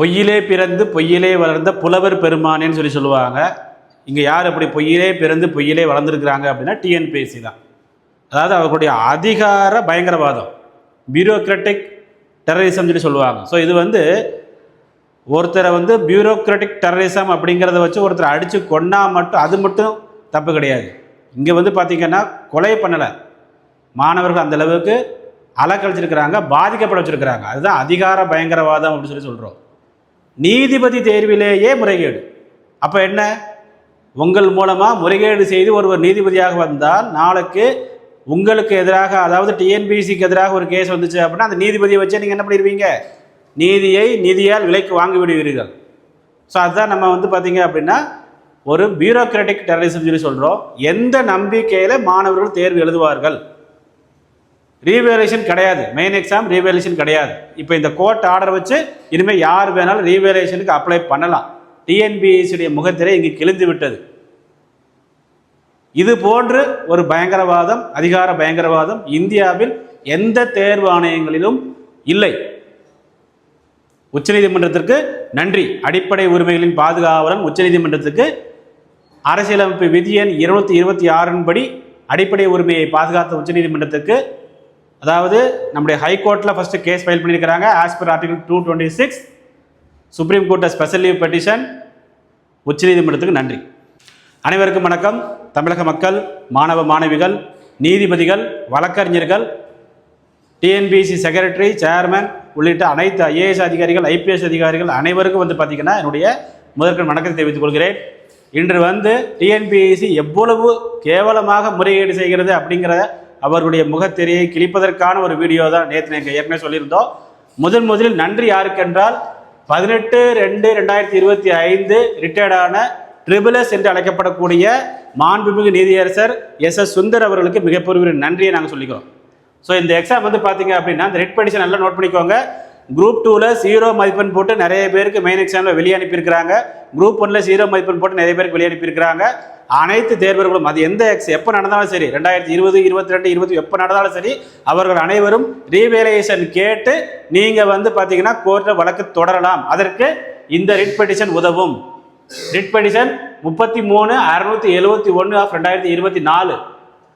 பொய்யிலே பிறந்து பொய்யிலே வளர்ந்த புலவர் பெருமானேன்னு சொல்லி சொல்லுவாங்க. இங்கே யார் அப்படி பொய்யிலே பிறந்து பொய்யிலே வளர்ந்துருக்குறாங்க அப்படின்னா டிஎன்பிஎஸ்சி தான். அதாவது அவர்களுடைய அதிகார பயங்கரவாதம் பியூரோக்ராட்டிக் டெரரிசம் சொல்லி சொல்லுவாங்க. ஸோ இது வந்து ஒருத்தரை வந்து பியூரோக்ராட்டிக் டெரரிசம் அப்படிங்கிறத வச்சு ஒருத்தரை அடித்து கொன்னா மட்டும் அது மட்டும் தப்பு கிடையாது. இங்கே வந்து பார்த்திங்கன்னா கொலை பண்ணலை. மாணவர்கள் அந்த அளவுக்கு அலக்கழிச்சிருக்கிறாங்க பாதிக்கப்பட வச்சிருக்கிறாங்க. அதுதான் அதிகார பயங்கரவாதம் அப்படின்னு சொல்லி சொல்கிறோம் நீதிபதி தேர்விலேயே முறைகேடு. அப்போ என்ன? உங்கள் மூலமாக முறைகேடு செய்து ஒருவர் நீதிபதியாக வந்தால் நாளைக்கு உங்களுக்கு எதிராக அதாவது டிஎன்பிசிக்கு எதிராக ஒரு கேஸ் வந்துச்சு அப்படின்னா அந்த நீதிபதியை வச்சு நீங்கள் என்ன பண்ணிடுவீங்க? நீதியை நீதியால் விலைக்கு வாங்கி விடுவீர்கள். ஸோ அதுதான் நம்ம வந்து பார்த்தீங்க அப்படின்னா ஒரு பியூரோக்ராட்டிக் டெரரிசம் சொல்லி சொல்கிறோம் எந்த நம்பிக்கையில் மாணவர்கள் தேர்வு எழுதுவார்கள்? ரீவேலேஷன் கிடையாது. மெயின் எக்ஸாம் ரீவேலேஷன் கிடையாது. இப்போ இந்த கோர்ட் ஆர்டர் வச்சு இனிமேல் யார் வேணாலும் ரீவேலேஷனுக்கு அப்ளை பண்ணலாம். டிஎன்பிஎஸ்சியுடைய முகத்திரை இங்கு கிழிந்து விட்டது. இது போன்று ஒரு பயங்கரவாதம் அதிகார பயங்கரவாதம் இந்தியாவில் எந்த தேர்வு ஆணையங்களிலும் இல்லை. உச்சநீதிமன்றத்திற்கு நன்றி. அடிப்படை உரிமைகளின் பாதுகாவலன் உச்சநீதிமன்றத்துக்கு அரசியலமைப்பு விதி எண் இருநூத்தி இருபத்தி ஆறின் படி அடிப்படை உரிமையை பாதுகாத்த உச்சநீதிமன்றத்துக்கு அதாவது நம்முடைய ஹைகோர்ட்டில் ஃபஸ்ட்டு கேஸ் ஃபைல் பண்ணியிருக்கிறாங்க as per article two twenty six supreme கோர்ட்டை ஸ்பெஷல் லீவ் பெட்டிஷன் உச்சநீதிமன்றத்துக்கு நன்றி. அனைவருக்கும் வணக்கம். தமிழக மக்கள் மாணவ மாணவிகள் நீதிபதிகள் வழக்கறிஞர்கள் டிஎன்பிசி செக்ரட்டரி சேர்மேன் உள்ளிட்ட அனைத்து ஐஏஎஸ் அதிகாரிகள் ஐபிஎஸ் அதிகாரிகள் அனைவருக்கும் வந்து பார்த்திங்கன்னா என்னுடைய முதற்கண் வணக்கத்தை தெரிவித்துக் கொள்கிறேன். இன்று வந்து டிஎன்பிஎஸ்சி எவ்வளவு கேவலமாக முறைகேடு செய்கிறது அப்படிங்கிற அவர்களுடைய முகத்திரையை கிழிப்பதற்கான ஒரு வீடியோ தான் நேற்று நீங்கள் ஏற்கனவே சொல்லியிருந்தோம். முதன் முதலில் நன்றி யாருக்கென்றால் பதினெட்டு ரெண்டு ரெண்டாயிரத்தி இருபத்தி ஐந்து ரிட்டையர்டான ட்ரிபிளஸ் என்று அழைக்கப்படக்கூடிய மாண்புமிகு நீதியரசர் எஸ் எஸ் சுந்தர் அவர்களுக்கு மிகப்பெரிய நன்றியை நாங்கள் சொல்லிக்கிறோம். ஸோ இந்த எக்ஸாம் வந்து பார்த்தீங்க அப்படின்னா இந்த ரெட் பெடிஷன் நல்லா நோட் பண்ணிக்கோங்க. குரூப் டூவில் ஜீரோ மதிப்பெண் போட்டு நிறைய பேருக்கு மெயின் எக்ஸாமில் வெளியே அனுப்பியிருக்கிறாங்க. குரூப் ஒன்ல ஜீரோ மதிப்பெண் போட்டு நிறைய பேருக்கு வெளியே அனுப்பியிருக்கிறாங்க. அனைத்து தேர்வர்களும் அது எந்த எக்ஸ் எப்போ நடந்தாலும் சரி ரெண்டாயிரத்தி இருபது இருபத்தி ரெண்டு இருபத்தி எப்போ நடந்தாலும் சரி அவர்கள் அனைவரும் ரீவேலேஷன் கேட்டு நீங்கள் வந்து பார்த்தீங்கன்னா கோர்ட்டில் வழக்கு தொடரலாம். அதற்கு இந்த ரிட் பெட்டிஷன் உதவும். ரிட் பெட்டிஷன் முப்பத்தி மூணு அறுநூத்தி எழுபத்தி ஒன்று ஆஃப் ரெண்டாயிரத்தி இருபத்தி நாலு.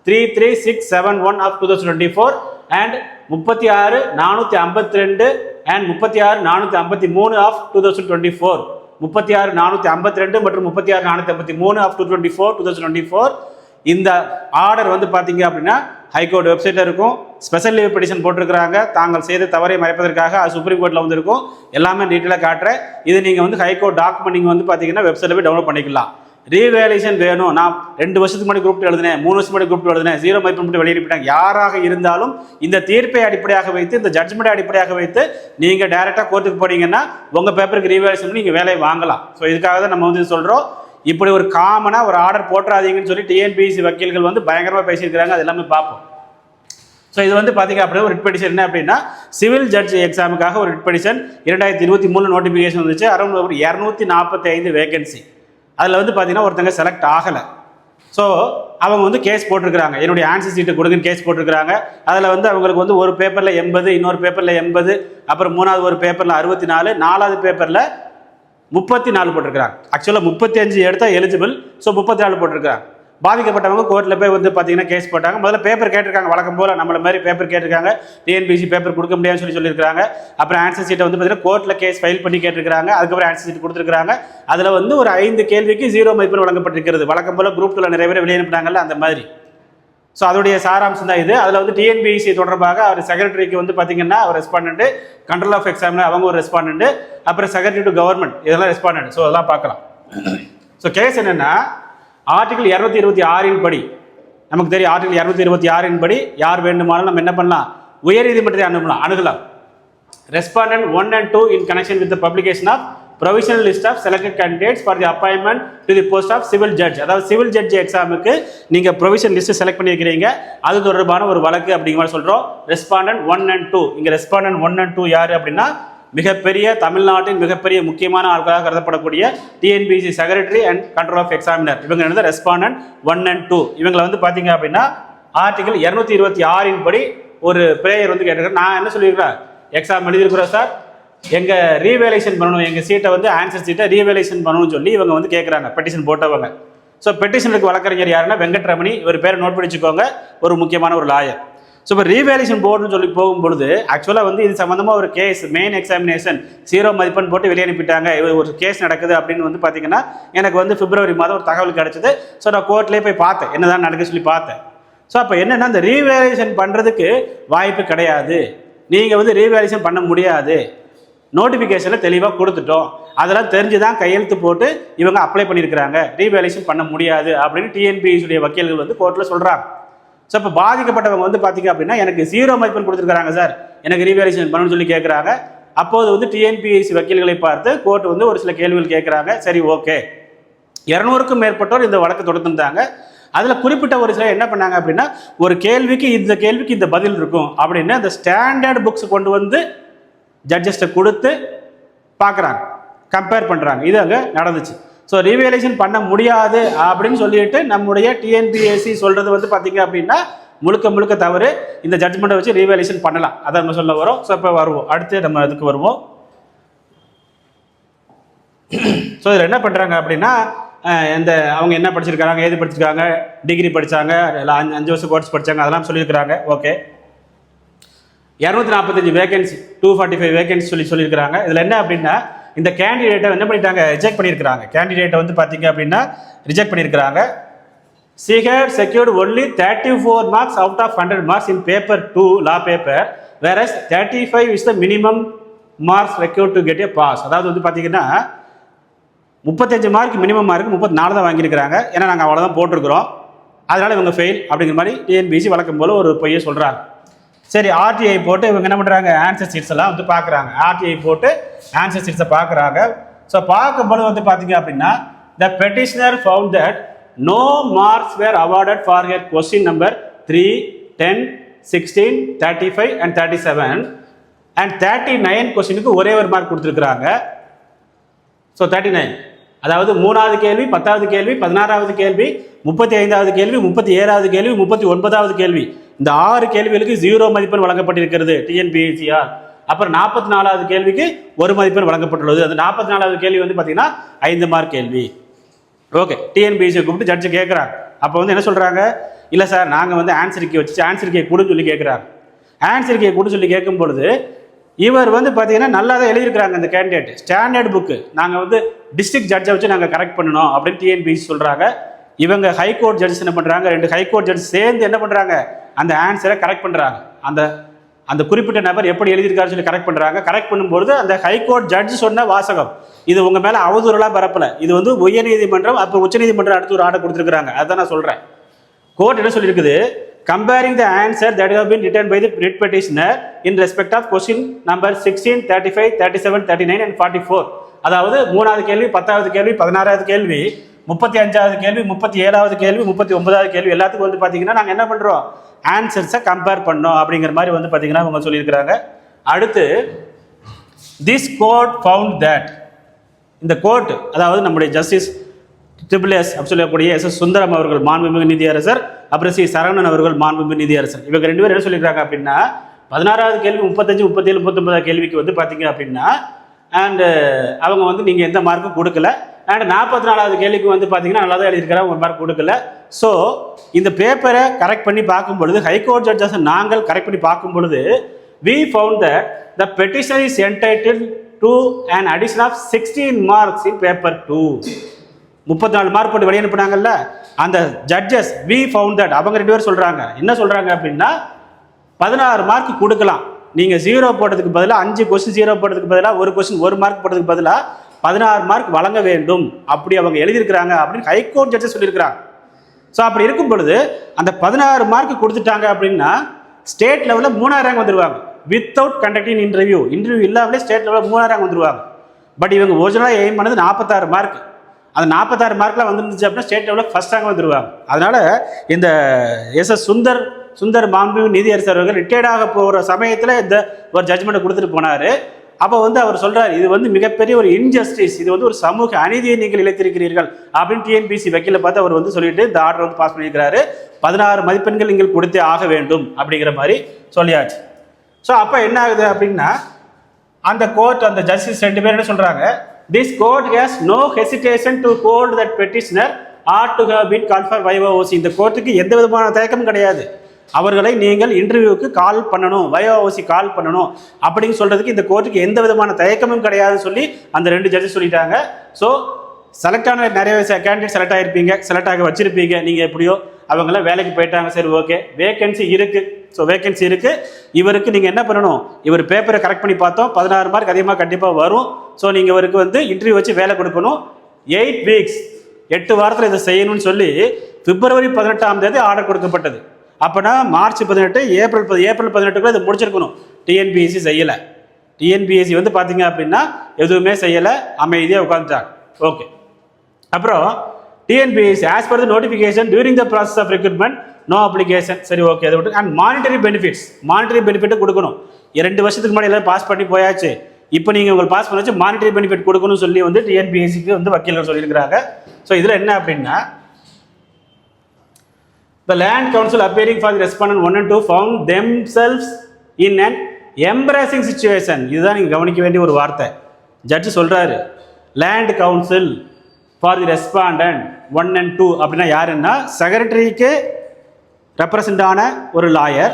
Three three six seven one of two thousand twenty four and முப்பத்தி ஆறு நானூற்றி ஐம்பத்தி ரெண்டு அண்ட் முப்பத்தி ஆறு நானூற்றி ஐம்பத்தி மூணு of two thousand twenty four முப்பத்தி ஆறு நானூற்றி ஐம்பத்தி ரெண்டு மற்றும் முப்பத்தி ஆறு நானூற்றி ஐம்பத்தி மூணு of two twenty four two thousand twenty four இந்த ஆர்டர் வந்து பார்த்தீங்க அப்படின்னா ஹைகோர்ட் வெப்சைட்டில் இருக்கும். ஸ்பெஷல் லீவ் பெட்டிஷன் போட்டிருக்கிறாங்க. தாங்கள் செய்த தவறை மறைப்பதற்காக அது சுப்ரீம் கோர்ட்டில் வந்து இருக்கும் எல்லாமே டீட்டெயிலாக காட்டுறேன். இது நீங்கள் வந்து ஹைகோர்ட் டாக்குமெண்ட் நீங்கள் வந்து பார்த்தீங்கன்னா வெப்சைட்டில் போய் டவுன்லோட் பண்ணிக்கலாம். ரீவேலேஷன் வேணும். நான் ரெண்டு வருஷத்துக்கு முன்னாடி குரூப் எழுதினேன். மூணு வருஷம் முன்னாடி குரூப் எழுதினேன். ஜீரோ மதிப்பெண் மட்டும் வெளியிட்டாங்க யாராக இருந்தாலும் இந்த தீர்ப்பை அடிப்படையாக வைத்து இந்த ஜட்மெண்ட் அடிப்படையாக வைத்து நீங்கள் டைரெக்டாக கோர்ட்டுக்கு போனீங்கன்னா உங்கள் பேப்பருக்கு ரீவேலேஷன் பண்ணி நீங்கள் வேலையை வாங்கலாம். ஸோ இதுக்காக தான் நம்ம வந்து சொல்கிறோம் இப்படி ஒரு காமனாக ஒரு ஆர்டர் போட்டுறாதீங்கன்னு சொல்லி டிஎன்பிஎஸ்சி வக்கீல்கள் வந்து பயங்கரமாக பேசியிருக்கிறாங்க. அது எல்லாமே பார்ப்போம். ஸோ இது வந்து பார்த்தீங்க அப்படின்னா ஒரு ரிட் என்ன அப்படின்னா சிவில் ஜட்ஜ் எக்ஸாமுக்காக ஒரு ரிட் இரண்டாயிரத்தி இருபத்தி மூணு நோட்டிஃபிகேஷன் வந்துச்சு. அரௌண்ட் ஒரு இரநூத்தி நாற்பத்தி ஐந்து வேகன்சி அதில் வந்து பார்த்தீங்கன்னா ஒருத்தங்க செலக்ட் ஆகலை. ஸோ அவங்க வந்து கேஸ் போட்டிருக்கிறாங்க. என்னுடைய ஆன்சர் சீட்டு கொடுங்கன்னு கேஸ் போட்டிருக்கிறாங்க. அதில் வந்து அவங்களுக்கு வந்து ஒரு பேப்பரில் எண்பது இன்னொரு பேப்பரில் எண்பது அப்புறம் மூணாவது ஒரு பேப்பரில் அறுபத்தி நாலு நாலாவது பேப்பரில் முப்பத்தி நாலு போட்டிருக்கிறாங்க. ஆக்சுவலாக முப்பத்தி அஞ்சு எடுத்தால் எலிஜிபிள் ஸோ முப்பத்தி நாலு போட்டிருக்கிறாங்க. பாதிக்கப்பட்டவங்க கோர்ட்டில் போய் வந்து பார்த்தீங்கன்னா கேஸ் போட்டாங்க. முதல்ல பேப்பர் கேட்டிருக்காங்க வழக்கம் போல் நம்மள மாதிரி பேப்பர் கேட்டிருக்காங்க. டிஎன்பிசி பேப்பர் கொடுக்க முடியாதுன்னு சொல்லி சொல்லியிருக்காங்க அப்புறம் ஆன்சர் சீட்டை வந்து பார்த்தீங்கன்னா கோர்ட்டில் கேஸ் ஃபைல் பண்ணி கேட்டிருக்காங்க அதுக்கப்புறம் ஆன்சர் சீட் கொடுத்துருக்காங்க அதில் வந்து ஒரு ஐந்து கேள்விக்கு ஜீரோ மதிப்பெண் வழங்கப்பட்டிருக்கிறது. வழக்கம் போல் குரூப் டூவில் நிறைய பேர் வெளியனுப்பினாங்கல்ல அந்த மாதிரி. ஸோ அதோடைய சாராம்சம் தான் இது. அதில் வந்து டிஎன்பிஎஸ்சி தொடர்பாக அவர் செக்ரட்டரிக்கு வந்து பார்த்தீங்கன்னா அவர் ரெஸ்பாண்டன்ட் கண்ட்ரோல் ஆஃப் எக்ஸாமில் அவங்க ஒரு ரெஸ்பாண்டன்ட் அப்புறம் செக்ரட்டரி டு கவர்மெண்ட் இதெல்லாம் ரெஸ்பாண்டன்ட் ஸோ அதெல்லாம் பார்க்கலாம். ஸோ கேஸ் என்னென்னா ஆர்டிகல் இரநூத்தி இருபத்தி ஆறின் படி. நமக்கு தெரியும் ஆர்டிகல் இரநூத்தி இருபத்தி ஆறின் படி யார் வேண்டுமானாலும் நம்ம என்ன பண்ணலாம்? உயர்நீதிமன்றத்தை அனுப்பலாம் அணுகலாம். Respondent one and two in connection with publication of provisional list of selected candidates for the appointment to the post of civil judge அதாவது சிவில் ஜட்ஜ் எக்ஸாமுக்கு நீங்கள் ப்ரொவிஷன் லிஸ்ட் செலக்ட் பண்ணியிருக்கிறீங்க. அது தொடர்பான ஒரு வழக்கு அப்படிங்கிற மாதிரி சொல்கிறோம் ரெஸ்பாண்டன்ட் ஒன் அண்ட் டூ இங்கே ரெஸ்பாண்டன்ட் ஒன் அண்ட் டூ யார் அப்படின்னா மிகப்பெரிய தமிழ்நாட்டின் மிகப்பெரிய முக்கியமான ஆட்களாக கருதப்படக்கூடிய TNPC secretary and control of examiner இவங்க வந்து ரெஸ்பாண்டன்ட் ஒன் அண்ட் டூ இவங்களை வந்து பார்த்தீங்க அப்படின்னா ஆர்டிகல் இரநூத்தி இருபத்தி ஆறின் படி ஒரு பிரேயர் வந்து கேட்டிருக்கேன் நான் என்ன சொல்லியிருக்கிறேன்? எக்ஸாம் எழுதியிருக்கிறோம் சார் எங்கள் ரீவேலேஷன் பண்ணணும் எங்கள் சீட்டை வந்து ஆன்சர் சீட்டை ரீவேலேஷன் பண்ணணும்னு சொல்லி இவங்க வந்து கேட்குறாங்க பெட்டிஷன் போட்டவங்க. ஸோ பெட்டிஷனுக்கு வழக்கறிஞர் யாருன்னா வெங்கட்ரமணி. இவர் பேரை நோட் பிடிச்சிக்கோங்க ஒரு முக்கியமான ஒரு லாயர் ஸோ இப்போ ரீவேலேஷன் போர்டுன்னு சொல்லி போகும்பொழுது ஆக்சுவலாக வந்து இது சம்மந்தமாக ஒரு கேஸ் மெயின் எக்ஸாமினேஷன் ஜீரோ மதிப்பெண் போட்டு வெளியே அனுப்பிட்டாங்க. ஒரு கேஸ் நடக்குது அப்படின்னு வந்து பார்த்தீங்கன்னா எனக்கு வந்து பிப்ரவரி மாதம் ஒரு தகவல் கிடச்சிது. ஸோ நான் கோர்ட்லேயே போய் பார்த்தேன். என்னதான் நடக்குது சொல்லி பார்த்தேன். ஸோ அப்போ என்னென்னா இந்த ரீவேலேஷன் பண்ணுறதுக்கு வாய்ப்பு கிடையாது. நீங்கள் வந்து ரீவேலேஷன் பண்ண முடியாது. நோட்டிஃபிகேஷனில் தெளிவாக கொடுத்துட்டோம். அதெல்லாம் தெரிஞ்சு தான் கையெழுத்து போட்டு இவங்க அப்ளை பண்ணியிருக்கிறாங்க ரீவேலேஷன் பண்ண முடியாது அப்படின்னு டிஎன்பிஎஸுடைய வக்கீல்கள் வந்து கோர்ட்டில் சொல்கிறாங்க ஸோ இப்போ பாதிக்கப்பட்டவங்க வந்து பார்த்தீங்க அப்படின்னா எனக்கு ஜீரோ மதிப்பெண் கொடுத்துருக்காங்க சார். எனக்கு ரீவேலேஷன் பண்ணணும்னு சொல்லி கேட்குறாங்க அப்போது வந்து டிஎன்பிஎஸ்சி வக்கீல்களை பார்த்து கோர்ட் வந்து ஒரு சில கேள்விகள் கேட்குறாங்க சரி ஓகே இரநூறுக்கும் மேற்பட்டோர் இந்த வழக்கு தொடர்ந்துருந்தாங்க அதில் குறிப்பிட்ட ஒரு சிலர் என்ன பண்ணாங்க அப்படின்னா ஒரு கேள்விக்கு இந்த கேள்விக்கு இந்த பதில் இருக்கும் அப்படின்னு அந்த ஸ்டாண்டர்ட் புக்ஸ் கொண்டு வந்து ஜட்ஜஸ்ட்டை கொடுத்து பார்க்குறாங்க கம்பேர் பண்ணுறாங்க இது அங்கே நடந்துச்சு. ஸோ ரீவேலேஷன் பண்ண முடியாது அப்படின்னு சொல்லிட்டு நம்முடைய டிஎன்பிஎஸ்சி சொல்கிறது வந்து பார்த்தீங்க அப்படின்னா முழுக்க முழுக்க தவறு. இந்த ஜட்ஜ்மெண்ட்டை வச்சு ரீவேலேஷன் பண்ணலாம். அதை நம்ம சொல்ல வரோம். ஸோ இப்போ வருவோம். அடுத்து நம்ம அதுக்கு வருவோம். ஸோ இதில் என்ன பண்ணுறாங்க அப்படின்னா இந்த அவங்க என்ன படிச்சிருக்காங்க ஏது படிச்சிருக்காங்க டிகிரி படித்தாங்க இல்லை அஞ்சு அஞ்சு வருஷம் கோர்ஸ் படித்தாங்க அதெல்லாம் சொல்லியிருக்கிறாங்க. ஓகே இரநூத்தி நாற்பத்தஞ்சு vacancy two forty five vacancy சொல்லி சொல்லியிருக்கிறாங்க. இதில் என்ன அப்படின்னா இந்த கேண்டிடேட்டை என்ன பண்ணிட்டாங்க? ரிஜெக்ட் பண்ணியிருக்கிறாங்க. கேண்டிடேட்டை வந்து பார்த்தீங்க அப்படின்னா ரிஜெக்ட் பண்ணியிருக்கிறாங்க. She had secured only 34 marks out of 100 marks in paper 2 law paper whereas 35 is the minimum marks required to get a pass. அதாவது வந்து பார்த்தீங்கன்னா முப்பத்தஞ்சு மார்க் மினிமம் மார்க் முப்பத்தி நாலு தான் வாங்கியிருக்கிறாங்க. ஏன்னா நாங்கள் அவ்வளோதான் போட்டிருக்கிறோம். அதனால் இவங்க ஃபெயில் அப்படிங்கிற மாதிரி டிஎன்பிசி வழக்கம் போல ஒரு பொய்யை சொல்கிறாங்க சரி ஆர்டிஐ போட்டு இவங்க என்ன பண்ணுறாங்க ஆன்சர் சீட்ஸ் எல்லாம் வந்து பார்க்குறாங்க ஆர்டிஐ போட்டு ஆன்சர் சீட்ஸை பார்க்குறாங்க ஸோ பார்க்கும்போது வந்து பார்த்தீங்க அப்படின்னா the petitioner found that no marks were awarded for here question number three ten sixteen thirty five and thirty seven and thirty nine கொஸ்டினுக்கு ஒரே ஒரு மார்க் கொடுத்துருக்குறாங்க. ஸோ தேர்ட்டி நைன் அதாவது மூணாவது கேள்வி பத்தாவது கேள்வி பதினாறாவது கேள்வி முப்பத்தி ஐந்தாவது கேள்வி முப்பத்தி ஏழாவது கேள்வி முப்பத்தி ஒன்பதாவது கேள்வி. இந்த ஆறு கேள்விகளுக்கு ஜீரோ மதிப்பெண் வழங்கப்பட்டிருக்கிறது டிஎன்பிஎஸ்சிஆர் அப்புறம் நாற்பத்தி நாலாவது கேள்விக்கு ஒரு மதிப்பெண் வழங்கப்பட்டுள்ளது. அந்த நாற்பத்தி நாலாவது கேள்வி வந்து பார்த்தீங்கன்னா ஐந்து மார்க் கேள்வி. ஓகே டிஎன்பிஎஸ்சி கூப்பிட்டு ஜட்ஜு கேட்குறாங்க அப்போ வந்து என்ன சொல்கிறாங்க இல்லை சார் நாங்கள் வந்து ஆன்சர் கே வச்சு ஆன்சர் கே கொடுன்னு சொல்லி கேட்குறாங்க ஆன்சர் கே கொடுன்னு சொல்லி கேட்கும் பொழுது இவர் வந்து பார்த்தீங்கன்னா நல்லா தான் எழுதியிருக்கிறாங்க அந்த கேண்டிடேட் ஸ்டாண்டர்ட் புக்கு நாங்கள் வந்து டிஸ்ட்ரிக்ட் ஜட்ஜை வச்சு நாங்கள் கரெக்ட் பண்ணணும் அப்படின்னு டிஎன்பிஎஸ்சி சொல்கிறாங்க இவங்க ஹைகோர்ட் ஜட்ஜஸ் என்ன பண்ணுறாங்க ரெண்டு ஹைகோர்ட் ஜட்ஜ் சேர்ந்து என்ன பண்ணுறாங்க அந்த ஆன்சரை கரெக்ட் பண்ணுறாங்க அந்த அந்த குறிப்பிட்ட நபர் எப்படி எழுதியிருக்காரு சொல்லி கரெக்ட் பண்ணுறாங்க கரெக்ட் பண்ணும்போது அந்த ஹைகோர்ட் ஜட்ஜ் சொன்ன வாசகம் இது உங்கள் மேலே அவதூறுலாம் பரப்பலை. இது வந்து உயர்நீதிமன்றம் அப்போ உச்சநீதிமன்றம் அடுத்து ஒரு ஆர்டர் கொடுத்துருக்காங்க அதை நான் சொல்கிறேன் கோர்ட் என்ன சொல்லியிருக்குது? Comparing the answer that have been written by the writ petitioner in respect of question number sixteen thirty five thirty seven thirty nine and forty four அதாவது மூணாவது கேள்வி பத்தாவது கேள்வி பதினாறாவது கேள்வி முப்பத்தி அஞ்சாவது கேள்வி முப்பத்தி ஏழாவது கேள்வி முப்பத்தி ஒன்பதாவது கேள்வி எல்லாத்துக்கும் வந்து பார்த்தீங்கன்னா நாங்கள் என்ன பண்ணுறோம் ஆன்சர்ஸை கம்பேர் பண்ணோம் அப்படிங்கிற மாதிரி வந்து பார்த்தீங்கன்னா அவங்க சொல்லியிருக்கிறாங்க. அடுத்து திஸ் கோர்ட் ஃபவுண்ட் தட் இந்த கோர்ட் அதாவது நம்முடைய ஜஸ்டிஸ் ட்ரிபிள் எஸ் அப்படி சொல்லக்கூடிய எஸ் எஸ் சுந்தரம் அவர்கள் மாண்புமிகு நீதியரசர் அப்புறம் சி சரவணன் அவர்கள் மாண்புமிகு நீதியரசர். இவங்க ரெண்டு பேரும் என்ன சொல்லியிருக்காங்க அப்படின்னா பதினாறாவது கேள்வி முப்பத்தஞ்சு முப்பத்தேழு முப்பத்தொன்பதாவது கேள்விக்கு வந்து பார்த்தீங்க அப்படின்னா அண்டு அவங்க வந்து நீங்கள் எந்த மார்க்கும் கொடுக்கல. அண்ட் நாற்பத்தி நாலாவது கேள்விக்கு வந்து பார்த்தீங்கன்னா நல்லா தான் எழுதியிருக்கிறேன் ஒரு மார்க் கொடுக்கல. ஸோ இந்த பேப்பரை கரெக்ட் பண்ணி பார்க்கும் பொழுது ஹைகோர்ட் ஜட்ஜஸ் நாங்கள் கரெக்ட் பண்ணி பார்க்கும் பொழுது we found the the is entitled entitled to an addition of 16 marks in paper 2 முப்பத்தி நாலு மார்க் போட்டு வெளியே அனுப்புனாங்கல்ல? அந்த ஜட்ஜஸ் வி ஃபவுண்ட் தட் அவங்க ரெண்டு பேரும் சொல்கிறாங்க என்ன சொல்கிறாங்க அப்படின்னா பதினாறு மார்க் கொடுக்கலாம். நீங்கள் ஜீரோ போட்டதுக்கு பதிலாக அஞ்சு கொஸ்டின் ஜீரோ போட்டதுக்கு பதிலாக ஒரு கொஸ்டின் ஒரு மார்க் போட்டதுக்கு பதிலாக பதினாறு மார்க் வழங்க வேண்டும். அப்படி அவங்க எழுதியிருக்கிறாங்க அப்படின்னு ஹைகோர்ட் ஜட்ஜஸ் சொல்லியிருக்கிறாங்க. ஸோ அப்படி இருக்கும் பொழுது அந்த பதினாறு மார்க் கொடுத்துட்டாங்க அப்படின்னா ஸ்டேட் லெவலில் மூணாயிரம் ரேங்க் வந்துருவாங்க. வித்தவுட் கண்டக்டிங் இன்டர்வியூ இன்டர்வியூ இல்லாமலே ஸ்டேட் லெவலில் மூணாயிரம் ரேங்க் வந்துருவாங்க. பட் இவங்க ஒரிஜினலாக எய்ம் பண்ணது நாற்பத்தாறு மார்க் அந்த நாற்பத்தாறு மார்க்லாம் வந்துருந்துச்சு அப்படின்னா ஸ்டேட் லெவலில் ஃபஸ்ட் ரேங்க் வந்துருவாங்க. அதனால் இந்த எஸ் எஸ் சுந்தர் சுந்தர் நிதி அரசர் அவர்கள் ரிட்டையர்ட் ஆக போகிற சமயத்தில் இந்த ஒரு ஜட்மெண்ட்டை கொடுத்துட்டு போனார். அப்போ வந்து அவர் சொல்றார் இது வந்து மிகப்பெரிய ஒரு இன்ஜஸ்டிஸ் இது வந்து ஒரு சமூக அநீதியை நீங்கள் இழைத்திருக்கிறீர்கள் அப்படின்னு டிஎன்பிசி வக்கீல பார்த்து அவர் வந்து சொல்லிட்டு இந்த ஆர்டர் வந்து பாஸ் பண்ணியிருக்கிறாரு. பதினாறு மதிப்பெண்கள் நீங்கள் கொடுத்தே ஆக வேண்டும் அப்படிங்கிற மாதிரி சொல்லியாச்சு. ஸோ அப்போ என்ன ஆகுது அப்படின்னா அந்த கோர்ட் அந்த ஜஸ்டிஸ் ரெண்டு பேரும் என்ன சொல்றாங்க this court has no hesitation to hold that petitioner are to have been call for viva voce இந்த கோர்ட்டுக்கு எந்த விதமான தயக்கமும் கிடையாது. அவர்களை நீங்கள் இன்டர்வியூவுக்கு கால் பண்ணணும் வயோஓசி கால் பண்ணணும் அப்படின்னு சொல்கிறதுக்கு இந்த கோர்ட்டுக்கு எந்த விதமான தயக்கமும் கிடையாதுன்னு சொல்லி அந்த ரெண்டு ஜட்ஜஸ் சொல்லிட்டாங்க. ஸோ செலக்ட் ஆன நிறைய கேண்டிடேட் செலக்ட் ஆகிருப்பீங்க செலக்ட் ஆக வச்சுருப்பீங்க. நீங்கள் எப்படியோ அவங்களாம் வேலைக்கு போயிட்டாங்க. சரி ஓகே வேகன்சி இருக்குது ஸோ வேகன்சி இருக்குது இவருக்கு நீங்கள் என்ன பண்ணணும்? இவர் பேப்பரை கரெக்ட் பண்ணி பார்த்தோம். பதினாறு மார்க் அதிகமாக கண்டிப்பாக வரும். ஸோ நீங்கள் இவருக்கு வந்து இன்டர்வியூ வச்சு வேலை கொடுக்கணும். எயிட் வீக்ஸ் எட்டு வாரத்தில் இதை செய்யணும்னு சொல்லி பிப்ரவரி பதினெட்டாம் தேதி ஆர்டர் கொடுக்கப்பட்டது. அப்போனா மார்ச் பதினெட்டு ஏப்ரல் பதி- ஏப்ரல் பதினெட்டுக்குள்ள இதை முடிச்சிருக்கணும். டிஎன்பிஎஸ்சி செய்யலை. டிஎன்பிஎஸ்சி வந்து பார்த்தீங்க அப்படின்னா எதுவுமே செய்யலை அமைதியாக உட்காந்துட்டாங்க ஓகே அப்புறம் TNPSC as per the notification during the process of recruitment no application சரி ஓகே அதை விட்டு and monetary benefits monetary benefit கொடுக்கணும். இரண்டு வருஷத்துக்கு முன்னாடி எல்லாம் பாஸ் பண்ணி போயாச்சு. இப்போ நீங்கள் உங்களுக்கு பாஸ் பண்ணாச்சு மானிட்டரி பெனிஃபிட் கொடுக்கணும்னு சொல்லி வந்து டிஎன்பிஎஸ்சிக்கு வந்து வக்கீல்கள் சொல்லியிருக்கிறாங்க. ஸோ இதில் என்ன அப்படின்னா The land council appearing for the respondent 1 and 2 found themselves in an embarrassing situation. இதுதான் நீங்கள் கவனிக்க வேண்டிய ஒரு வார்த்தை. ஜட்ஜ் சொல்கிறாரு learned counsel for the respondent one and two அப்படின்னா யாருன்னா செக்ரட்டரிக்கு ரெப்ரசன்ட் ஆன ஒரு லாயர்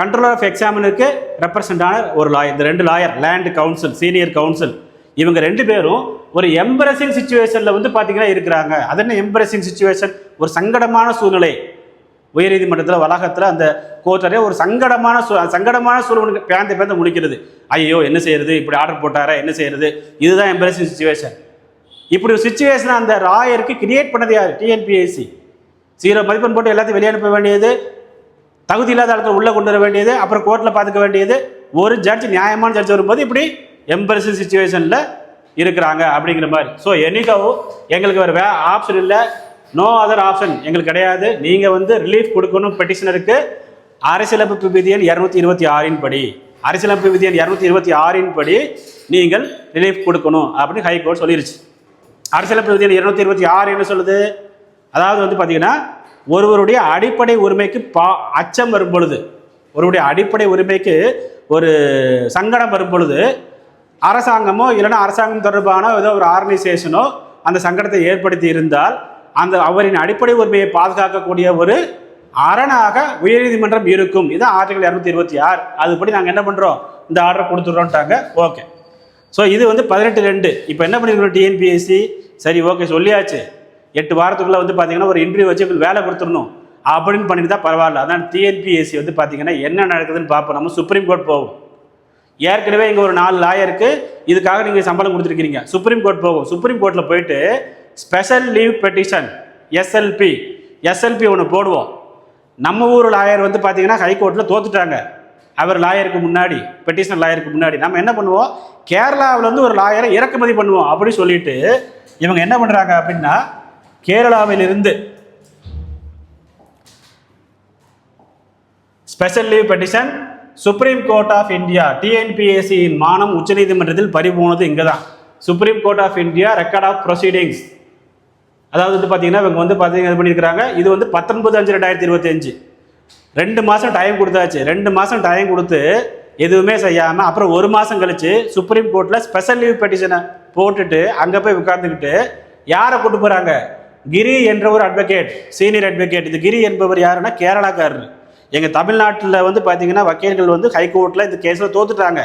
கண்ட்ரோலர் ஆஃப் எக்ஸாமினருக்கு ரெப்ரசன்ட் ஆன ஒரு லாயர் இந்த ரெண்டு lawyer learned counsel senior counsel இவங்க ரெண்டு பேரும் ஒரு எம்பரசிங் சுச்சுவேஷனில் வந்து பார்த்தீங்கன்னா இருக்கிறாங்க. அது என்ன எம்பரசிங் சுச்சுவேஷன் ஒரு சங்கடமான சூழ்நிலை. உயர்நீதிமன்றத்தில் வளாகத்தில் அந்த கோர்ட்டரே ஒரு சங்கடமான சூ சங்கடமான சூழ்நிலை பேந்த பேந்த முடிக்கிறது. ஐயோ என்ன செய்யறது? இப்படி ஆர்டர் போட்டாரா? என்ன செய்யறது? இதுதான் எம்பரசிங் சுச்சுவேஷன் இப்படி ஒரு சுச்சுவேஷனை அந்த ராயருக்கு கிரியேட் பண்ணது யார்? டிஎன்பிஎஸ்சி சீரோ மதிப்பெண் போட்டு எல்லாத்தையும் வெளியே அனுப்ப வேண்டியது தகுதி இல்லாத ஆட்கள் உள்ளே கொண்டு வர வேண்டியது அப்புறம் கோர்ட்டில் பார்த்துக்க வேண்டியது ஒரு ஜட்ஜ் நியாயமான ஜட்ஜ் வரும்போது இப்படி எம்பரசிங் சுச்சுவேஷனில் இருக்கிறாங்க அப்படிங்கிற மாதிரி. ஸோ என்னைக்காவோ எங்களுக்கு வேறு வே ஆப்ஷன் இல்லை. நோ அதர் ஆப்ஷன் எங்களுக்கு கிடையாது. நீங்கள் வந்து ரிலீஃப் கொடுக்கணும் பெட்டிஷனருக்கு அரசியலமைப்பு விதியன் இரநூத்தி இருபத்தி ஆறின் படி. அரசியலமைப்பு விதியன் இரநூத்தி இருபத்தி ஆறின் படி நீங்கள் ரிலீஃப் கொடுக்கணும் அப்படின்னு ஹைகோர்ட் சொல்லிருச்சு. அரசியலமைப்பு விதியன் இருநூத்தி இருபத்தி ஆறு என்ன சொல்லுது? அதாவது வந்து பார்த்தீங்கன்னா ஒருவருடைய அடிப்படை உரிமைக்கு பா அச்சம் வரும் பொழுது ஒருவருடைய அடிப்படை உரிமைக்கு ஒரு சங்கடம் வரும் பொழுது அரசாங்கமோ இல்லைன்னா அரசாங்கம் தொடர்பான ஏதோ ஒரு ஆர்கனைசேஷனோ அந்த சங்கடத்தை ஏற்படுத்தி இருந்தால் அந்த அவரின் அடிப்படை உரிமையை பாதுகாக்கக்கூடிய ஒரு அரணாக உயர்நீதிமன்றம் இருக்கும். இதுதான் ஆர்டிகல் இரநூத்தி இருபத்தி ஆறு. அதுபடி நாங்கள் என்ன பண்ணுறோம் இந்த ஆர்டர் கொடுத்துட்றோன்ட்டாங்க ஓகே. ஸோ இது வந்து பதினெட்டு ரெண்டு. இப்போ என்ன பண்ணிருக்கோம்? டிஎன்பிஎஸ்சி சரி ஓகே சொல்லியாச்சு. எட்டு வாரத்துக்குள்ளே வந்து பார்த்தீங்கன்னா ஒரு இன்டர்வியூ வச்சு வேலை கொடுத்துடணும். அப்படின்னு பண்ணிட்டு தான் பரவாயில்ல. அதான் டிஎன்பிஎஸ்சி வந்து பார்த்தீங்கன்னா என்ன நடக்குதுன்னு பார்ப்போம் நம்ம சுப்ரீம் கோர்ட் போவோம். ஏற்கனவே இங்கே ஒரு நாலு லாயருக்கு இதுக்காக நீங்கள் சம்பளம் கொடுத்துருக்கீங்க சுப்ரீம் கோர்ட் போகும் சுப்ரீம் கோர்ட்டில் போயிட்டு special leave petition SLP SLP ஒன்று போடுவோம். நம்ம ஊர் லாயர் வந்து பார்த்தீங்கன்னா ஹைகோர்ட்டில் தோத்துட்டாங்க. அவர் லாயருக்கு முன்னாடி பெட்டிஷன் லாயருக்கு முன்னாடி. நம்ம என்ன பண்ணுவோம்? கேரளாவில் வந்து ஒரு லாயரை இறக்குமதி பண்ணுவோம் அப்படின்னு சொல்லிட்டு இவங்க என்ன பண்ணுறாங்க அப்படின்னா கேரளாவிலிருந்து special leave petition supreme court of India டிஎன்பிஎஸ்சியின் மானம் உச்சநீதிமன்றத்தில் பறிபோனது இங்கே தான் supreme court of India record of proceedings அதாவது வந்து பார்த்தீங்கன்னா இவங்க வந்து பார்த்தீங்கன்னா இது பண்ணியிருக்கிறாங்க. இது வந்து பத்தொன்பது அஞ்சு ரெண்டாயிரத்தி இருபத்தஞ்சு. ரெண்டு மாதம் டைம் கொடுத்தாச்சு. ரெண்டு மாதம் டைம் கொடுத்து எதுவுமே செய்யாமல் அப்புறம் ஒரு மாதம் கழிச்சு சுப்ரீம் கோர்ட்டில் ஸ்பெஷல் லீவ் பெட்டிஷனை போட்டுட்டு அங்கே போய் உட்கார்ந்துக்கிட்டு யாரை கூட்டு போகிறாங்க கிரி என்ற ஒரு அட்வொகேட் சீனியர் அட்வொகேட் இது கிரி என்பவர் யாருன்னா கேரளாக்காரர். எங்கள் தமிழ்நாட்டில் வந்து பார்த்தீங்கன்னா வக்கீல்கள் வந்து ஹைகோர்ட்டில் இந்த கேஸில் தோத்துட்டாங்க.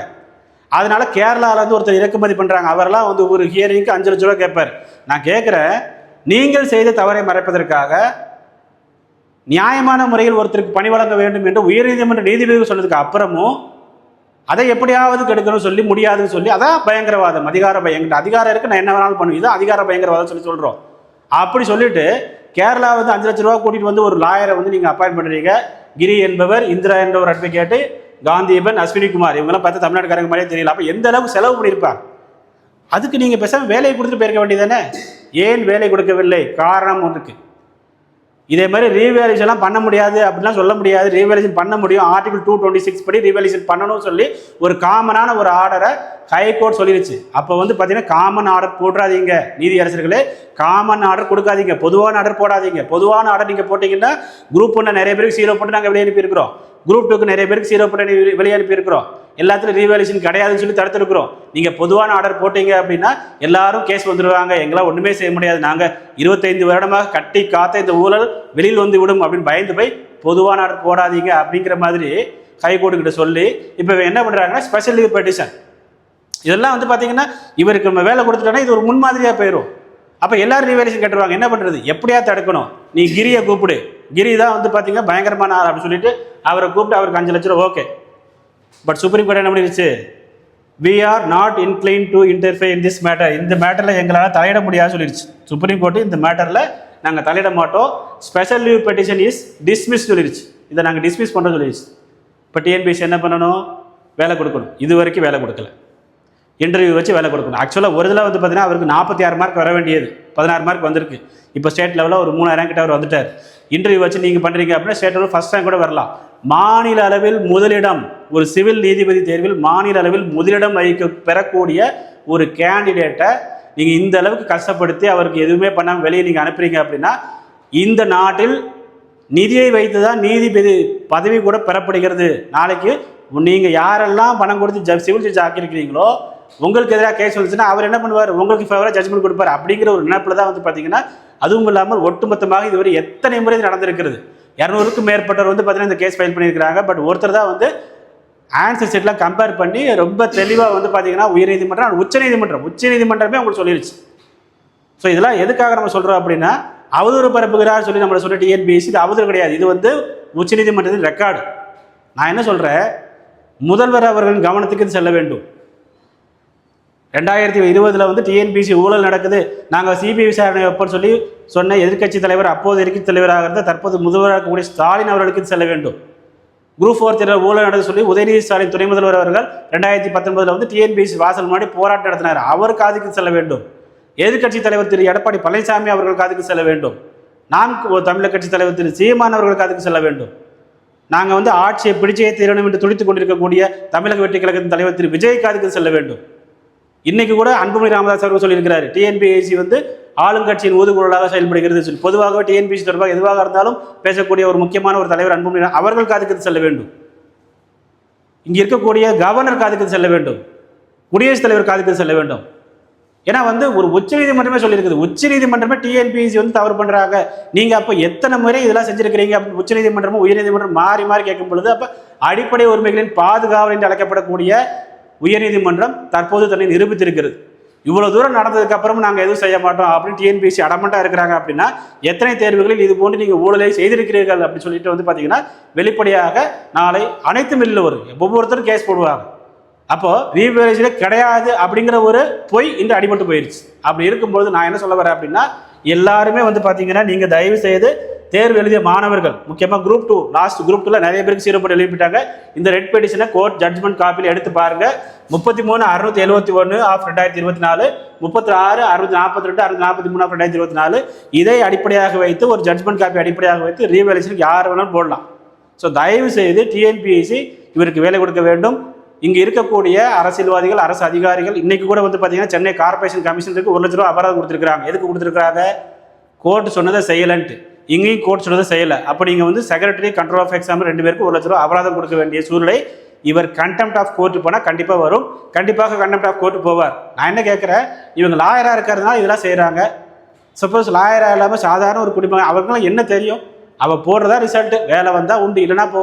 அதனால கேரளாவில் வந்து ஒருத்தர் இறக்குமதி பண்ணுறாங்க அவரெல்லாம் வந்து ஒரு ஹியரிங்க்கு அஞ்சு லட்ச ரூபா கேட்பார். நான் கேட்குறேன் நீங்கள் செய்த தவறை மறைப்பதற்காக நியாயமான முறையில் ஒருத்தருக்கு பணி வழங்க வேண்டும் என்று உயர்நீதிமன்ற நீதிபதிகள் சொன்னதுக்கு அப்புறமும் அதை எப்படியாவது கெடுக்கணும்னு சொல்லி முடியாதுன்னு சொல்லி அதான் பயங்கரவாதம் அதிகார பயங்கர அதிகாரம் இருக்கு நான் என்ன வேணாலும் பண்ணுவேன். இதான் அதிகார பயங்கரவாதம் சொல்லி சொல்கிறோம் அப்படி சொல்லிட்டு கேரளா வந்து அஞ்சு லட்ச ரூபா கூட்டிட்டு வந்து ஒரு லாயரை வந்து நீங்கள் அப்பாயின் பண்ணுறீங்க கிரி என்பவர் இந்திரா என்ற ஒரு அட்வொகேட்டு காந்தியபன் அஸ்வினி குமார் இவங்கெல்லாம் பார்த்து தமிழ்நாட்டுக்காரங்க மாதிரியே தெரியல. அப்போ எந்த அளவுக்கு செலவு பண்ணியிருப்பாங்க? அதுக்கு நீங்கள் பேசாமல் வேலையை கொடுத்துட்டு போயிருக்க வேண்டியதானே ஏன் வேலை கொடுக்கவில்லை? காரணம் ஒன்றுக்கு. இதே மாதிரி ரீவேலேஷன் எல்லாம் பண்ண முடியாது அப்படிலாம் சொல்ல முடியாது. ரீவேலேஷன் பண்ண முடியும். ஆர்டிகல் டூ டுவெண்ட்டி சிக்ஸ் படி ரீவேலேஷன் பண்ணணும்னு சொல்லி ஒரு காமனான ஒரு ஆர்டரை ஹைகோர்ட் சொல்லிடுச்சு அப்போ வந்து பார்த்தீங்கன்னா காமன் ஆர்டர் போடாதீங்க நீதியரசர்களே. காமன் ஆர்டர் கொடுக்காதீங்க. பொதுவான ஆர்டர் போடாதீங்க. பொதுவான ஆர்டர் நீங்கள் போட்டிங்கன்னா குரூப் ஒன்று நிறைய பேருக்கு சீரோ போட்டு நாங்கள் வெளியே அனுப்பியிருக்கிறோம். குரூப் டூக்கு நிறைய பேருக்கு சீரோ பண்ணி வெளியே அனுப்பியிருக்கிறோம் எல்லாத்துலையும் ரீவேலேஷன் கிடையாதுன்னு சொல்லி தடுத்துருக்குறோம். நீங்கள் பொதுவான ஆர்டர் போட்டீங்க அப்படின்னா எல்லாரும் கேஸ் வந்துருவாங்க. எங்களால் ஒன்றுமே செய்ய முடியாது. நாங்கள் இருபத்தைந்து வருடமாக கட்டி காத்த இந்த ஊழல் வெளியில் வந்து விடும் அப்படின்னு பயந்து போய் பொதுவான ஆர்டர் போடாதீங்க அப்படிங்கிற மாதிரி ஹைகோர்ட்டு கிட்ட சொல்லி இப்போ என்ன பண்ணுறாங்கன்னா ஸ்பெஷல் லீவ் பெட்டிஷன் இதெல்லாம் வந்து பார்த்தீங்கன்னா இவருக்கு நம்ம வேலை கொடுத்துட்டோன்னா இது ஒரு முன்மாதிரியாக போயிடும் அப்போ எல்லாரும் ரீவேலேஷன் கட்டுருவாங்க. என்ன பண்ணுறது எப்படியா தடுக்கணும். நீ கிரியை கூப்பிடு. கிரி தான் வந்து பார்த்தீங்கன்னா பயங்கரமான ஆள் அப்படின்னு சொல்லிட்டு அவரை கூப்பிட்டு அவருக்கு அஞ்சு லட்ச ரூபா ஓகே பட் சுப்ரீம் கோர்ட் என்ன பண்ணிருச்சு we are not incline to interfere in this matter இந்த மேட்டரில் எங்களால் தலையிட முடியாது சொல்லிடுச்சு சுப்ரீம் கோர்ட்டு இந்த மேட்டரில் நாங்கள் தலையிட மாட்டோம். Special leave petition is dismiss சொல்லிடுச்சு இதை நாங்கள் டிஸ்மிஸ் பண்ணுறோம் சொல்லிடுச்சு இப்போ டிஎன்பிஎஸ் என்ன பண்ணணும்? வேலை கொடுக்கணும். இது வரைக்கும் வேலை கொடுக்கல. இன்டர்வியூ வச்சு வேலை கொடுக்கணும். ஆக்சுவலாக ஒரு இதில் வந்து பார்த்தீங்கன்னா அவருக்கு நாற்பத்தி ஆறு மார்க் வர வேண்டியது. பதினாறு மார்க் வந்திருக்கு. இப்போ ஸ்டேட் லெவலில் ஒரு மூணாயிரம் கிட்ட அவர் வந்துட்டார். இன்டர்வியூ வச்சு நீங்கள் பண்ணுறீங்க அப்படின்னா ஸ்டேட் லெவலில் ஃபஸ்ட் ரேங்க் கூட வரலாம். மாநில அளவில் முதலிடம் ஒரு சிவில் நீதிபதி தேர்வில் மாநில அளவில் முதலிடம் வகிக்க பெறக்கூடிய ஒரு கேண்டிடேட்டை நீங்கள் இந்த அளவுக்கு கஷ்டப்படுத்தி அவருக்கு எதுவுமே பண்ணாமல் வெளியே நீங்கள் அனுப்புறீங்க அப்படின்னா இந்த நாட்டில் நிதியை வைத்து தான் நீதிபதி பதவி கூட பெறப்படுகிறது. நாளைக்கு நீங்கள் யாரெல்லாம் பணம் கொடுத்து ஜ சிவில் ஜட்ஜ் ஆக்கியிருக்கிறீங்களோ உங்களுக்கு எதிராக கேஸ் வந்துச்சுன்னா அவர் என்ன பண்ணுவார்? உங்களுக்கு ஃபேவராக ஜட்ஜ்மெண்ட் கொடுப்பார். அப்படிங்கிற ஒரு நினைப்பில் தான் வந்து பார்த்தீங்கன்னா அதுவும் இல்லாமல் ஒட்டுமொத்தமாக இதுவரை எத்தனை முறை இது நடந்திருக்கிறது? இரநூறுக்கும் மேற்பட்டவர் வந்து பார்த்தீங்கன்னா இந்த கேஸ் ஃபைல் பண்ணியிருக்கிறாங்க. பட் ஒருத்தர் தான் வந்து ஆன்சர் செட்லாம் கம்பேர் பண்ணி ரொம்ப தெளிவாக வந்து பார்த்தீங்கன்னா உயர்நீதிமன்றம் உச்சநீதிமன்றம் உச்சநீதிமன்றமே உங்களுக்கு சொல்லிருச்சு. ஸோ இதெல்லாம் எதுக்காக நம்ம சொல்கிறோம் அப்படின்னா அவதூறு பரப்புகிறார் சொல்லி நம்மளை சொல்ல டிஎன்பிஎஸ்சி இது அவதூறு கிடையாது. இது வந்து உச்சநீதிமன்றத்தின் ரெக்கார்டு நான் என்ன சொல்கிறேன் முதல்வர் அவர்களின் கவனத்துக்கு இது செல்ல வேண்டும். ரெண்டாயிரத்தி இருபதில் வந்து டிஎன்பிசி ஊழல் நடக்குது. நாங்கள் சிபிஐ விசாரணை வைப்போம்னு சொல்லி சொன்ன எதிர்க்கட்சி தலைவர் அப்போது எதிர்க்கட்சி தலைவராக இருந்த தற்போது முதல்வராக இருக்கக்கூடிய ஸ்டாலின் அவர்களுக்கு செல்ல வேண்டும். குரூப் ஃபோர் தேர்தல் ஊழல் நடந்து சொல்லி உதயநிதி ஸ்டாலின் துணை முதல்வர் அவர்கள் ரெண்டாயிரத்தி பத்தொன்பதில் வந்து டிஎன்பிசி வாசல் முன்னாடி போராட்டம் நடத்தினார். அவர் காதுக்கு செல்ல வேண்டும். எதிர்க்கட்சி தலைவர் திரு எடப்பாடி பழனிசாமி அவர்கள் காதுக்கு செல்ல வேண்டும். நாம் தமிழக கட்சி தலைவர் திரு சீமான் அவர்கள் காதுக்கு செல்ல வேண்டும். நாங்கள் வந்து ஆட்சியை பிடிச்சே தீரணும் என்று துடித்துக் கொண்டிருக்கக்கூடிய தமிழக வெற்றி கழகத்தின் தலைவர் திரு விஜய் காதுக்கு செல்ல வேண்டும். இன்னைக்கு கூட அன்புமணி ராமதாஸ் அவர்கள் சொல்லியிருக்கிறார் டிஎன்பிஎஸ்சி வந்து ஆளுங்கட்சியின் ஊதுகுழலாக செயல்படுகிறது சொல்லி. பொதுவாகவே டிஎன்பிஎஸ்சி தொடர்பாக எதுவாக இருந்தாலும் பேசக்கூடிய ஒரு முக்கியமான ஒரு தலைவர் அன்புமணி அவர்கள் காதுக்கு செல்ல வேண்டும். இங்கே இருக்கக்கூடிய கவர்னர் காதுக்கு செல்ல வேண்டும். குடியரசுத் தலைவர் காதுக்கு செல்ல வேண்டும். ஏன்னா வந்து ஒரு உச்சநீதிமன்றமே சொல்லியிருக்குது. உச்சநீதிமன்றமே டிஎன்பிஎஸ்சி வந்து தவறு பண்றாங்க. நீங்க அப்போ எத்தனை முறை இதெல்லாம் செஞ்சிருக்கிறீங்க? அப்படின்னு உச்சநீதிமன்றமும் உயர்நீதிமன்றம் மாறி மாறி கேட்கும் பொழுது அப்ப அடிப்படை உரிமைகளின் பாதுகாவல் என்று அழைக்கப்படக்கூடிய உயர்நீதிமன்றம் தற்போது தன்னை நிரூபித்திருக்கிறது. இவ்வளவு தூரம் நடந்ததுக்கு அப்புறம் நாங்கள் எதுவும் செய்ய மாட்டோம் அப்படின்னு டிஎன்பிஎஸ்சி அடமண்டா இருக்கிறாங்க அப்படின்னா எத்தனை தேர்வுகளில் இது போன்று நீங்க ஊழலை செய்திருக்கிறீர்கள் அப்படின்னு சொல்லிட்டு வந்து பாத்தீங்கன்னா வெளிப்படையாக நாளை அனைத்து மில்லில் வரும் ஒவ்வொருத்தரும் கேஸ் போடுவாங்க. அப்போ ரீவேலேஜில் கிடையாது அப்படிங்கிற ஒரு பொய் இந்த அடிபட்டு போயிருச்சு. அப்படி இருக்கும்போது நான் என்ன சொல்ல வரேன் அப்படின்னா எல்லாருமே வந்து பார்த்தீங்கன்னா நீங்கள் தயவு செய்து தேர்வு எழுதிய மாணவர்கள் முக்கியமாக குரூப் டூ லாஸ்ட் குரூப் டூவில் நிறைய பேருக்கு சீரப்பட்டு எழுப்பிட்டாங்க இந்த ரெட் பெடிஷனை கோர்ட் ஜட்ஜ்மெண்ட் காப்பியில் எடுத்து பாருங்க. முப்பத்தி மூணு அறுநூத்தி எழுபத்தி ஒன்று ஆஃப் ரெண்டாயிரத்தி இருபத்தி நாலு முப்பத்தி ஆறு அறுநூத்தி நாற்பத்தி ரெண்டு அறுநூத்தி நாற்பத்தி மூணு ஆஃப் ரெண்டாயிரத்தி இருபத்தி நாலு இதை அடிப்படையாக வைத்து ஒரு ஜட்ஜ்மெண்ட் காப்பி அடிப்படையாக வைத்து ரீவேலேஷனுக்கு யார் வேணாலும் போடலாம். ஸோ தயவு செய்து டிஎன்பிஎஸ்சி இவருக்கு வேலை கொடுக்க வேண்டும். இங்கே இருக்கக்கூடிய அரசியல்வாதிகள் அரசு அதிகாரிகள் இன்னைக்கு கூட வந்து பார்த்தீங்கன்னா சென்னை கார்ப்பரேஷன் கமிஷனருக்கு ஒரு லட்ச ரூபா அபராதம் கொடுத்துருக்காங்க எதுக்கு கொடுத்துருக்காங்க கோர்ட் சொன்னதை செய்யலன்ட்டு. இங்கேயும் கோர்ட் சொன்னதை செய்யலை. அப்போ நீங்கள் வந்து செக்ரட்டரி கண்ட்ரோல் ஆஃப் எக்ஸாம் ரெண்டு பேருக்கு ஒரு லட்ச ரூபா அபராதம் கொடுக்க வேண்டிய சூழ்நிலை இவர் கண்டெம்ட் ஆஃப் கோர்ட்டு போனால் கண்டிப்பாக வரும். கண்டிப்பாக கண்டெம்ட் ஆஃப் கோர்ட்டு போவார். நான் என்ன கேட்குறேன்? இவங்க லாயராக இருக்கிறதுனால இதெல்லாம் செய்கிறாங்க சப்போஸ் லாயராக இல்லாமல் சாதாரண ஒரு குடிமகன் அவங்களுக்குலாம் என்ன தெரியும்? அவள் போடுறதா ரிசல்ட்டு வேலை வந்தால் உண்டு இல்லைன்னா போ.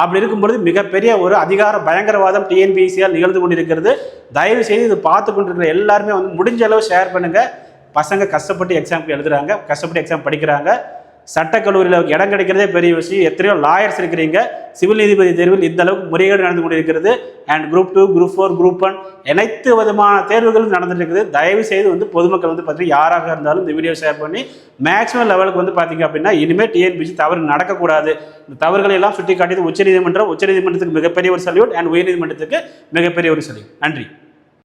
அப்படி இருக்கும்பொழுது மிகப்பெரிய ஒரு அதிகார பயங்கரவாதம் டிஎன்பிசியால் நிகழ்ந்து கொண்டிருக்கிறது. தயவு செய்து இது பார்த்து கொண்டிருக்கிற எல்லாருமே வந்து முடிஞ்ச அளவு ஷேர் பண்ணுங்கள் பசங்க கஷ்டப்பட்டு எக்ஸாம் எழுதுறாங்க. கஷ்டப்பட்டு எக்ஸாம் படிக்கிறாங்க. சட்டக்கல்லூரியில் இடம் கிடைக்கிறதே பெரிய விஷயம். எத்தனையோ லாயர்ஸ் இருக்கிறீங்க. சிவில் நீதிபதி தேர்வில் இந்த அளவுக்கு முறைகேடு நடந்து கொண்டிருக்கிறது. And group two group four group one அனைத்து விதமான தேர்வுகளும் நடந்துட்டு இருக்குது. தயவு செய்து வந்து பொதுமக்கள் வந்து பார்த்தீங்கன்னா யாராக இருந்தாலும் இந்த வீடியோ ஷேர் பண்ணி மேக்ஸிமம் லெவலுக்கு வந்து பார்த்தீங்க அப்படின்னா இனிமேல் டிஎன்பிசி தவறு நடக்கக்கூடாது. இந்த தவறுகளை எல்லாம் சுட்டி காட்டியது உச்சநீதிமன்றம். உச்சநீதிமன்றத்துக்கு மிகப்பெரிய ஒரு சல்யூட் அண்ட் உயர்நீதிமன்றத்துக்கு மிகப்பெரிய ஒரு சல்யூட் நன்றி.